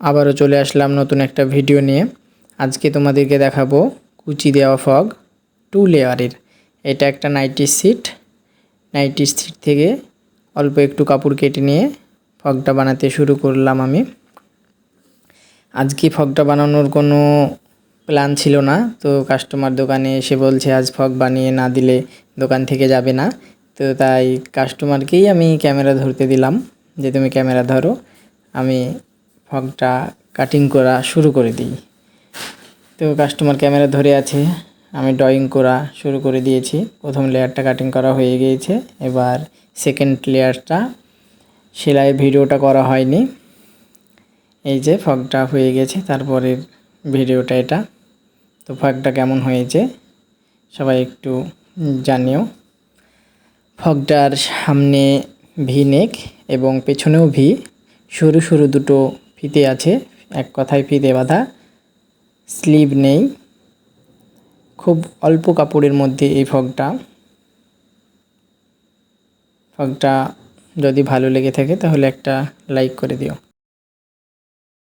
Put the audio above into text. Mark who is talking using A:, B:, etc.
A: আবারও চলে আসলাম নতুন একটা ভিডিও নিয়ে। আজকে তোমাদেরকে দেখাবো কুচি দেওয়া ফগ টু লেয়ারের। এটা একটা নাইটি সিট। নাইটি সিট থেকে অল্প একটু কাপড় কেটে নিয়ে ফগটা বানাতে শুরু করলাম আমি। আজকে ফগটা বানানোর কোনো প্ল্যান ছিল না, তো কাস্টমার দোকানে এসে বলছে, আজ ফগ বানিয়ে না দিলে দোকান থেকে যাবে না। তো তাই কাস্টমারকেই আমি ক্যামেরা ধরতে দিলাম যে, তুমি ক্যামেরা ধরো। আমি ফগটা কাটিং করা শুরু করে দিই। তো কাস্টমার ক্যামেরা ধরে আছে, আমি ড্রয়িং করা শুরু করে দিয়েছি। প্রথম লেয়ারটা কাটিং করা হয়ে গিয়েছে। এবার সেকেন্ড লেয়ারটা সেলাই ভিডিওটা করা হয়নি। এই যে ফগটা হয়ে গেছে, তারপরের ভিডিওটা এটা। তো ফগটা কেমন হয়েছে, সবাই একটু জানিও। ফগটার সামনে ভি নেক এবং পেছনেও ভি সরু সরু দুটো ফিতে আছে, এক কথায় ফিতে বাঁধা। স্লিভ নেই। খুব অল্প কাপড়ের মধ্যে এই ফগটা। ফগটা যদি ভালো লেগে থাকে তাহলে একটা লাইক করে দিও।